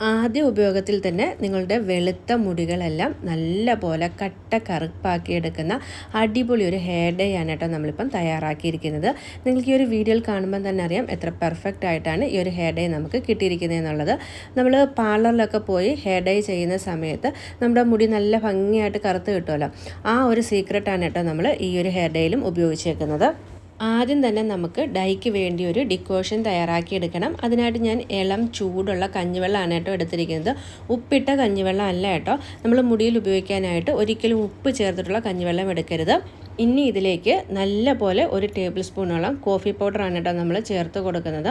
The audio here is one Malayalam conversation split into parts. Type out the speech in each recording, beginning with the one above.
ആദ്യ ഉപയോഗത്തിൽ തന്നെ നിങ്ങളുടെ വെളുത്ത മുടികളെല്ലാം നല്ല പോലെ കട്ട കറുപ്പാക്കി എടുക്കുന്ന അടിപൊളി ഒരു ഹെയർ ഡേ ആണ് കേട്ടോ നമ്മളിപ്പം തയ്യാറാക്കിയിരിക്കുന്നത്. നിങ്ങൾക്ക് ഈ ഒരു വീഡിയോയിൽ കാണുമ്പോൾ തന്നെ അറിയാം എത്ര പെർഫെക്റ്റ് ആയിട്ടാണ് ഈ ഒരു ഹെയർ ഡേ നമുക്ക് കിട്ടിയിരിക്കുന്നത് എന്നുള്ളത്. നമ്മൾ പാർലറിലൊക്കെ പോയി ഹെയർ ഡേ ചെയ്യുന്ന സമയത്ത് നമ്മുടെ മുടി നല്ല ഭംഗിയായിട്ട് കറുത്ത് കിട്ടുമല്ലോ. ആ ഒരു സീക്രട്ടാണ് കേട്ടോ നമ്മൾ ഈ ഒരു ഹെയർ ഡേയിലും ഉപയോഗിച്ചേക്കുന്നത്. ആദ്യം തന്നെ നമുക്ക് ഡൈക്ക് വേണ്ടി ഒരു ഡിക്കോഷൻ തയ്യാറാക്കിയെടുക്കണം. അതിനായിട്ട് ഞാൻ ഇളം ചൂടുള്ള കഞ്ഞിവെള്ളമാണ് കേട്ടോ എടുത്തിരിക്കുന്നത്. ഉപ്പിട്ട കഞ്ഞിവെള്ളം അല്ല കേട്ടോ. നമ്മൾ മുടിയിൽ ഉപയോഗിക്കാനായിട്ട് ഒരിക്കലും ഉപ്പ് ചേർത്തിട്ടുള്ള കഞ്ഞിവെള്ളം എടുക്കരുത്. ഇനി ഇതിലേക്ക് നല്ല പോലെ ഒരു ടേബിൾ സ്പൂണോളം കോഫി പൗഡറാണ് കേട്ടോ നമ്മൾ ചേർത്ത് കൊടുക്കുന്നത്.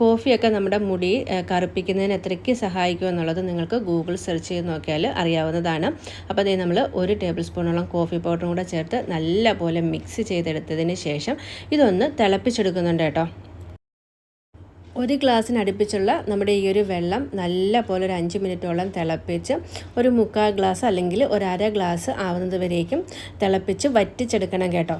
കോഫിയൊക്കെ നമ്മുടെ മുടി കറുപ്പിക്കുന്നതിന് എത്രയ്ക്ക് സഹായിക്കും എന്നുള്ളത് നിങ്ങൾക്ക് ഗൂഗിൾ സെർച്ച് ചെയ്ത് നോക്കിയാൽ അറിയാവുന്നതാണ്. അപ്പോൾ അതേ നമ്മൾ ഒരു ടേബിൾ സ്പൂണോളം കോഫി പൗഡറും കൂടെ ചേർത്ത് നല്ല പോലെ മിക്സ് ചെയ്തെടുത്തതിന് ശേഷം ഇതൊന്ന് തിളപ്പിച്ചെടുക്കുന്നുണ്ട് കേട്ടോ. ഒരു ഗ്ലാസ്സിന് അടുപ്പിച്ചുള്ള നമ്മുടെ ഈ ഒരു വെള്ളം നല്ല പോലെ ഒരു അഞ്ച് മിനിറ്റോളം തിളപ്പിച്ച് ഒരു മുക്കാൽ ഗ്ലാസ് അല്ലെങ്കിൽ ഒരു അര ഗ്ലാസ് ആവുന്നത് വരേക്കും തിളപ്പിച്ച് വറ്റിച്ചെടുക്കണം കേട്ടോ.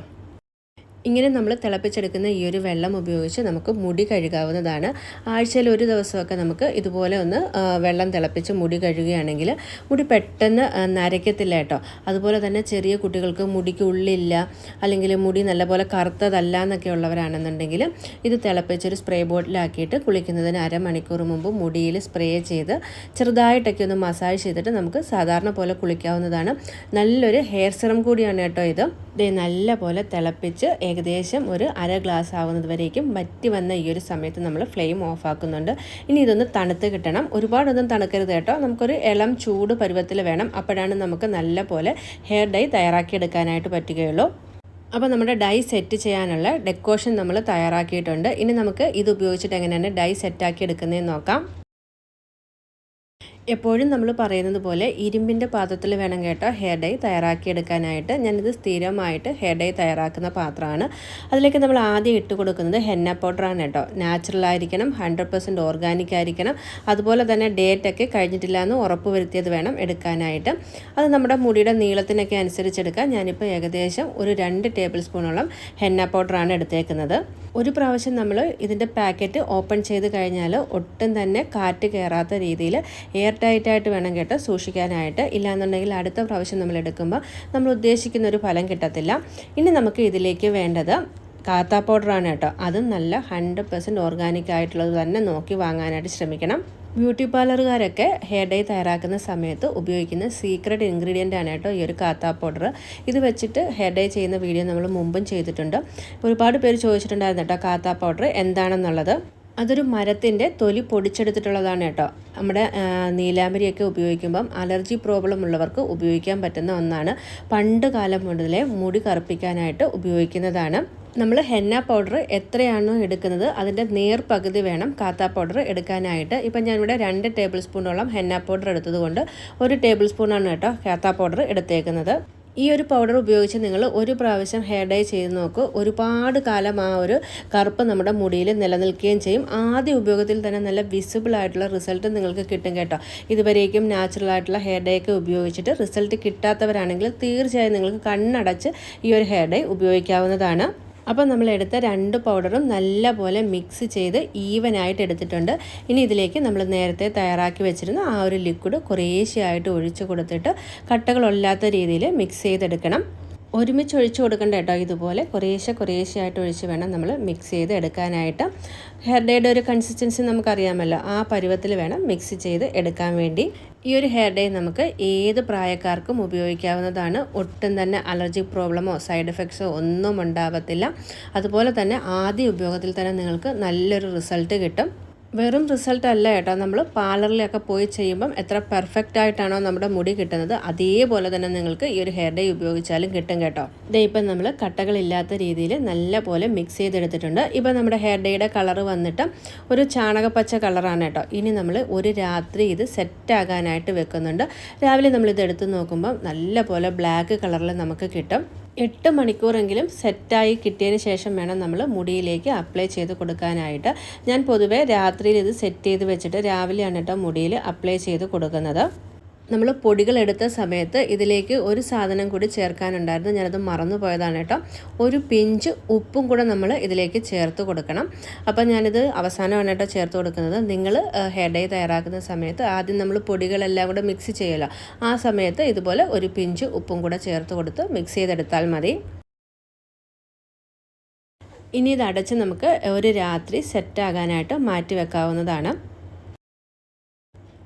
ഇങ്ങനെ നമ്മൾ തിളപ്പിച്ചെടുക്കുന്ന ഈ ഒരു വെള്ളം ഉപയോഗിച്ച് നമുക്ക് മുടി കഴുകാവുന്നതാണ്. ആഴ്ചയിൽ ഒരു ദിവസമൊക്കെ നമുക്ക് ഇതുപോലെ ഒന്ന് വെള്ളം തിളപ്പിച്ച് മുടി കഴുകുകയാണെങ്കിൽ മുടി പെട്ടെന്ന് നരയ്ക്കത്തില്ല കേട്ടോ. അതുപോലെ തന്നെ ചെറിയ കുട്ടികൾക്ക് മുടിക്ക് ഉള്ളില്ല അല്ലെങ്കിൽ മുടി നല്ലപോലെ കറുത്തതല്ല എന്നൊക്കെ ഉള്ളവരാണെന്നുണ്ടെങ്കിൽ ഇത് തിളപ്പിച്ചൊരു സ്പ്രേ ബോട്ടിലാക്കിയിട്ട് കുളിക്കുന്നതിന് അരമണിക്കൂർ മുമ്പ് മുടിയിൽ സ്പ്രേ ചെയ്ത് ചെറുതായിട്ടൊക്കെ ഒന്ന് മസാജ് ചെയ്തിട്ട് നമുക്ക് സാധാരണ പോലെ കുളിക്കാവുന്നതാണ്. നല്ലൊരു ഹെയർ സിറം കൂടിയാണ് കേട്ടോ ഇത്. ഇത് നല്ല പോലെ തിളപ്പിച്ച് ഏകദേശം ഒരു അര ഗ്ലാസ് ആവുന്നത് വരേക്കും വറ്റി വന്ന ഈ ഒരു സമയത്ത് നമ്മൾ ഫ്ലെയിം ഓഫ് ആക്കുന്നുണ്ട്. ഇനി ഇതൊന്ന് തണുത്ത് കിട്ടണം. ഒരുപാടൊന്നും തണുക്കരുത് കേട്ടോ. നമുക്കൊരു ഇളം ചൂട് പരുവത്തിൽ വേണം. അപ്പോഴാണ് നമുക്ക് നല്ല പോലെ ഹെയർ ഡൈ തയ്യാറാക്കിയെടുക്കാനായിട്ട് പറ്റുകയുള്ളൂ. അപ്പോൾ നമ്മുടെ ഡൈ സെറ്റ് ചെയ്യാനുള്ള ഡെക്കോഷൻ നമ്മൾ തയ്യാറാക്കിയിട്ടുണ്ട്. ഇനി നമുക്ക് ഇത് ഉപയോഗിച്ചിട്ട് എങ്ങനെയാണ് ഡൈ സെറ്റാക്കി എടുക്കുന്നതെന്ന് നോക്കാം. എപ്പോഴും നമ്മൾ പറയുന്നത് പോലെ ഇരുമ്പിന്റെ പാത്രത്തിൽ വേണം കേട്ടോ ഹെയർ ഡൈ തയ്യാറാക്കിയെടുക്കാനായിട്ട്. ഞാനിത് സ്ഥിരമായിട്ട് ഹെയർ ഡൈ തയ്യാറാക്കുന്ന പാത്രമാണ്. അതിലേക്ക് നമ്മൾ ആദ്യം ഇട്ട് കൊടുക്കുന്നത് ഹെന്ന പൗഡറാണ് കേട്ടോ. നാച്ചുറൽ ആയിരിക്കണം ഹൺഡ്രഡ് പെർസെന്റ് ഓർഗാനിക് ആയിരിക്കണം. അതുപോലെ തന്നെ ഡേറ്റൊക്കെ കഴിഞ്ഞിട്ടില്ല എന്ന് ഉറപ്പ് വരുത്തിയത് വേണം എടുക്കാനായിട്ട്. അത് നമ്മുടെ മുടിയുടെ നീളത്തിനൊക്കെ അനുസരിച്ചെടുക്കാൻ ഞാനിപ്പോൾ ഏകദേശം ഒരു രണ്ട് ടേബിൾ സ്പൂണോളം ഹെന്ന പൗഡറാണ് എടുത്തേക്കുന്നത്. ഒരു പ്രാവശ്യം നമ്മൾ ഇതിന്റെ പാക്കറ്റ് ഓപ്പൺ ചെയ്ത് കഴിഞ്ഞാൽ ഒട്ടും തന്നെ കാറ്റ് കയറാത്ത രീതിയിൽ എയർ ടൈറ്റ് വേണം കേട്ടോ സൂക്ഷിക്കാനായിട്ട്. ഇല്ലാന്നുണ്ടെങ്കിൽ അടുത്ത പ്രാവശ്യം നമ്മൾ എടുക്കുമ്പോൾ നമ്മൾ ഉദ്ദേശിക്കുന്ന ഒരു ഫലം കിട്ടത്തില്ല. ഇനി നമുക്ക് ഇതിലേക്ക് വേണ്ടത് കാത്താ പൗഡറാണ് കേട്ടോ. അതും നല്ല ഹൺഡ്രഡ് പെർസെന്റ് ഓർഗാനിക് ആയിട്ടുള്ളത് തന്നെ നോക്കി വാങ്ങാനായിട്ട് ശ്രമിക്കണം. ബ്യൂട്ടി പാർലറുകാരൊക്കെ ഹെയർ ഡൈ തയ്യാറാക്കുന്ന സമയത്ത് ഉപയോഗിക്കുന്ന സീക്രട്ട് ഇൻഗ്രീഡിയന്റ് ആണ് കേട്ടോ ഈ ഒരു കാത്താ പൗഡർ ഇത് വെച്ചിട്ട് ഹെയർ ഡൈ ചെയ്യുന്ന വീഡിയോ നമ്മൾ മുമ്പും ചെയ്തിട്ടുണ്ട്. ഒരുപാട് പേര് ചോദിച്ചിട്ടുണ്ടായിരുന്നു കേട്ടോ കാത്താ പൗഡർ എന്താണെന്നുള്ളത്. അതൊരു മരത്തിന്റെ തൊലി പൊടിച്ചെടുത്തിട്ടുള്ളതാണ് കേട്ടോ. നമ്മുടെ നീലാമ്പരിയൊക്കെ ഉപയോഗിക്കുമ്പം അലർജി പ്രോബ്ലം ഉള്ളവർക്ക് ഉപയോഗിക്കാൻ പറ്റുന്ന ഒന്നാണ്. പണ്ട് കാലം മുതലേ മുടി കറുപ്പിക്കാനായിട്ട് ഉപയോഗിക്കുന്നതാണ്. നമ്മൾ ഹെന്ന പൗഡർ എത്രയാണോ എടുക്കുന്നത് അതിന്റെ നേർ പകുതി വേണം കാത്ത പൗഡർ എടുക്കാനായിട്ട്. ഇപ്പം ഞാനിവിടെ രണ്ട് ടേബിൾ സ്പൂണോളം ഹെന്ന പൗഡർ എടുത്തത് കൊണ്ട് ഒരു ടേബിൾ സ്പൂണാണ് കേട്ടോ കാത്ത പൗഡർ എടുത്തേക്കുന്നത്. ഈ ഒരു പൗഡർ ഉപയോഗിച്ച് നിങ്ങൾ ഒരു പ്രാവശ്യം ഹെയർ ഡൈ ചെയ്ത് നോക്കൂ. ഒരുപാട് കാലം ആ ഒരു കറുപ്പ് നമ്മുടെ മുടിയിൽ നിലനിൽക്കുകയും ചെയ്യും. ആദ്യ ഉപയോഗത്തിൽ തന്നെ നല്ല വിസിബിൾ ആയിട്ടുള്ള റിസൾട്ട് നിങ്ങൾക്ക് കിട്ടും കേട്ടോ. ഇതുവരേക്കും നാച്ചുറൽ ആയിട്ടുള്ള ഹെയർ ഡൈ ഒക്കെ ഉപയോഗിച്ചിട്ട് റിസൾട്ട് കിട്ടാത്തവരാണെങ്കിൽ തീർച്ചയായും നിങ്ങൾക്ക് കണ്ണടച്ച് ഈ ഒരു ഹെയർ ഡൈ ഉപയോഗിക്കാവുന്നതാണ്. അപ്പോൾ നമ്മൾ എടുത്ത രണ്ട് പൗഡറും നല്ല പോലെ മിക്സ് ചെയ്ത് ഈവനായിട്ട് എടുത്തിട്ടുണ്ട്. ഇനി ഇതിലേക്ക് നമ്മൾ നേരത്തെ തയ്യാറാക്കി വെച്ചിരുന്ന ആ ഒരു ലിക്വിഡ് കുറേശ്ശെയായിട്ട് ഒഴിച്ച് കൊടുത്തിട്ട് കട്ടകളില്ലാത്ത രീതിയിൽ മിക്സ് ചെയ്തെടുക്കണം. ഒരുമിച്ച് ഒഴിച്ചു കൊടുക്കേണ്ട കേട്ടോ ഇതുപോലെ. കുറേശ്ശെ കുറേശ്ശെയായിട്ട് ഒഴിച്ച് വേണം നമ്മൾ മിക്സ് ചെയ്ത് എടുക്കാനായിട്ട്. ഹെയർ ഡേയുടെ ഒരു കൺസിസ്റ്റൻസി നമുക്കറിയാമല്ലോ. ആ പരുവത്തിൽ വേണം മിക്സ് ചെയ്ത് എടുക്കാൻ വേണ്ടി. ഈ ഒരു ഹെയർ ഡേ നമുക്ക് ഏത് പ്രായക്കാർക്കും ഉപയോഗിക്കാവുന്നതാണ്. ഒട്ടും തന്നെ അലർജി പ്രോബ്ലമോ സൈഡ് എഫക്ട്സോ ഒന്നും ഉണ്ടാവത്തില്ല. അതുപോലെ തന്നെ ആദ്യ ഉപയോഗത്തിൽ തന്നെ നിങ്ങൾക്ക് നല്ലൊരു റിസൾട്ട് കിട്ടും. വെറും റിസൾട്ട് അല്ല കേട്ടോ. നമ്മൾ പാർലറിലൊക്കെ പോയി ചെയ്യുമ്പം എത്ര പെർഫെക്റ്റ് ആയിട്ടാണോ നമ്മുടെ മുടി കിട്ടുന്നത് അതേപോലെ തന്നെ നിങ്ങൾക്ക് ഈ ഒരു ഹെയർ ഡേ ഉപയോഗിച്ചാലും കിട്ടും കേട്ടോ. ഇതേ ഇപ്പം നമ്മൾ കട്ടകളില്ലാത്ത രീതിയിൽ നല്ല പോലെ മിക്സ് ചെയ്തെടുത്തിട്ടുണ്ട്. ഇപ്പം നമ്മുടെ ഹെയർ ഡേയുടെ കളർ വന്നിട്ട് ഒരു ചാണകപ്പച്ച കളറാണ് കേട്ടോ. ഇനി നമ്മൾ ഒരു രാത്രി ഇത് സെറ്റ് ആകാനായിട്ട് വെക്കുന്നുണ്ട്. രാവിലെ നമ്മൾ ഇത് എടുത്ത് നോക്കുമ്പം നല്ല പോലെ ബ്ലാക്ക് കളറിൽ നമുക്ക് കിട്ടും. എട്ട് മണിക്കൂറെങ്കിലും സെറ്റായി കിട്ടിയതിന് ശേഷം വേണം നമ്മൾ മുടിയിലേക്ക് അപ്ലൈ ചെയ്ത് കൊടുക്കാനായിട്ട്. ഞാൻ പൊതുവേ രാത്രിയിൽ ഇത് സെറ്റ് ചെയ്ത് വെച്ചിട്ട് രാവിലെയാണ് കേട്ടോ മുടിയിൽ അപ്ലൈ ചെയ്ത് കൊടുക്കുന്നത്. നമ്മൾ പൊടികൾ എടുത്ത സമയത്ത് ഇതിലേക്ക് ഒരു സാധനം കൂടി ചേർക്കാനുണ്ടായിരുന്നു. ഞാനത് മറന്നു പോയതാണ് കേട്ടോ. ഒരു പിഞ്ച് ഉപ്പും കൂടെ നമ്മൾ ഇതിലേക്ക് ചേർത്ത് കൊടുക്കണം. അപ്പം ഞാനിത് അവസാനമാണ് കേട്ടോ ചേർത്ത് കൊടുക്കുന്നത്. നിങ്ങൾ ഹെയർ ഡൈ തയ്യാറാക്കുന്ന സമയത്ത് ആദ്യം നമ്മൾ പൊടികളെല്ലാം കൂടെ മിക്സ് ചെയ്യുമല്ലോ. ആ സമയത്ത് ഇതുപോലെ ഒരു പിഞ്ച് ഉപ്പും കൂടെ ചേർത്ത് കൊടുത്ത് മിക്സ് ചെയ്തെടുത്താൽ മതി. ഇനി ഇത് അടച്ച് നമുക്ക് ഒരു രാത്രി സെറ്റാകാനായിട്ട് മാറ്റി വെക്കാവുന്നതാണ്.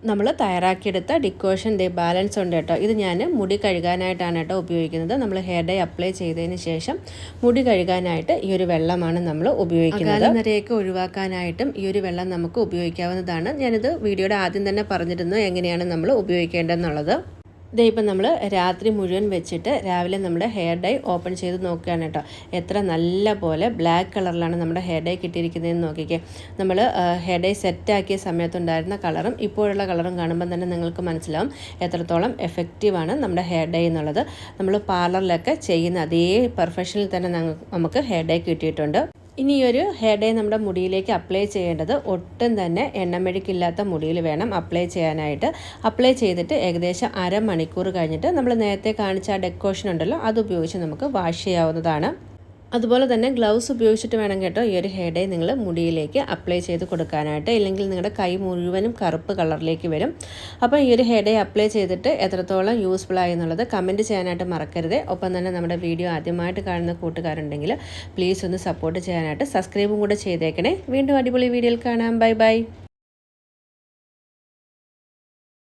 നമ്മൾ തയ്യാറാക്കിയെടുത്ത ഡിക്കോഷൻ ഡേ ബാലൻസ് ഉണ്ട് കേട്ടോ. ഇത് ഞാൻ മുടി കഴുകാനായിട്ടാണ് കേട്ടോ ഉപയോഗിക്കുന്നത്. നമ്മൾ ഹെയർ ഡൈ അപ്ലൈ ചെയ്തതിന് ശേഷം മുടി കഴുകാനായിട്ട് ഈ ഒരു വെള്ളമാണ് നമ്മൾ ഉപയോഗിക്കുന്നത്. നിരയൊക്കെ ഒഴിവാക്കാനായിട്ടും ഈ ഒരു വെള്ളം നമുക്ക് ഉപയോഗിക്കാവുന്നതാണ്. ഞാനിത് വീഡിയോയുടെ ആദ്യം തന്നെ പറഞ്ഞിരുന്നു എങ്ങനെയാണ് നമ്മൾ ഉപയോഗിക്കേണ്ടതെന്നുള്ളത്. ഇതേ നമ്മൾ രാത്രി മുഴുവൻ വെച്ചിട്ട് രാവിലെ നമ്മുടെ ഹെയർ ഡൈ ഓപ്പൺ ചെയ്ത് നോക്കുകയാണ് കേട്ടോ. എത്ര നല്ല പോലെ ബ്ലാക്ക് കളറിലാണ് നമ്മുടെ ഹെയർ ഡൈ കിട്ടിയിരിക്കുന്നതെന്ന് നോക്കിക്കേ. നമ്മൾ ഹെയർ ഡൈ സെറ്റാക്കിയ സമയത്തുണ്ടായിരുന്ന കളറും ഇപ്പോഴുള്ള കളറും കാണുമ്പോൾ തന്നെ നിങ്ങൾക്ക് മനസ്സിലാവും എത്രത്തോളം എഫക്റ്റീവാണ് നമ്മുടെ ഹെയർ ഡൈ എന്നുള്ളത്. നമ്മൾ പാർലറിലൊക്കെ ചെയ്യുന്ന അതേ പെർഫെക്ഷനിൽ തന്നെ നമുക്ക് ഹെയർ ഡൈ കിട്ടിയിട്ടുണ്ട്. ഇനി ഈ ഒരു ഹെയർ ഡേ നമ്മുടെ മുടിയിലേക്ക് അപ്ലൈ ചെയ്യേണ്ടത് ഒട്ടും തന്നെ എണ്ണമെഴുക്കില്ലാത്ത മുടിയിൽ വേണം അപ്ലൈ ചെയ്യാനായിട്ട്. അപ്ലൈ ചെയ്തിട്ട് ഏകദേശം അരമണിക്കൂർ കഴിഞ്ഞിട്ട് നമ്മൾ നേരത്തെ കാണിച്ച ആ ഡെക്കോഷൻ ഉണ്ടല്ലോ അത് ഉപയോഗിച്ച് നമുക്ക് വാഷ് ചെയ്യാവുന്നതാണ്. അതുപോലെ തന്നെ ഗ്ലൗസ് ഉപയോഗിച്ചിട്ട് വേണം കേട്ടോ ഈ ഒരു ഹെയർ ഡേ നിങ്ങൾ മുടിയിലേക്ക് അപ്ലൈ ചെയ്ത് കൊടുക്കാനായിട്ട്. ഇല്ലെങ്കിൽ നിങ്ങളുടെ കൈ മുഴുവനും കറുപ്പ് കളറിലേക്ക് വരും. അപ്പോൾ ഈ ഒരു ഹെയർ ഡേ അപ്ലൈ ചെയ്തിട്ട് എത്രത്തോളം യൂസ്ഫുൾ ആയി എന്നുള്ളത് കമന്റ് ചെയ്യാനായിട്ട് മറക്കരുത്. ഒപ്പം തന്നെ നമ്മുടെ വീഡിയോ ആദ്യമായിട്ട് കാണുന്ന കൂട്ടുകാരുണ്ടെങ്കിൽ പ്ലീസ് ഒന്ന് സപ്പോർട്ട് ചെയ്യാനായിട്ട് സബ്സ്ക്രൈബും കൂടെ ചെയ്തേക്കണേ. വീണ്ടും അടിപൊളി വീഡിയോയിൽ കാണാം. Bye bye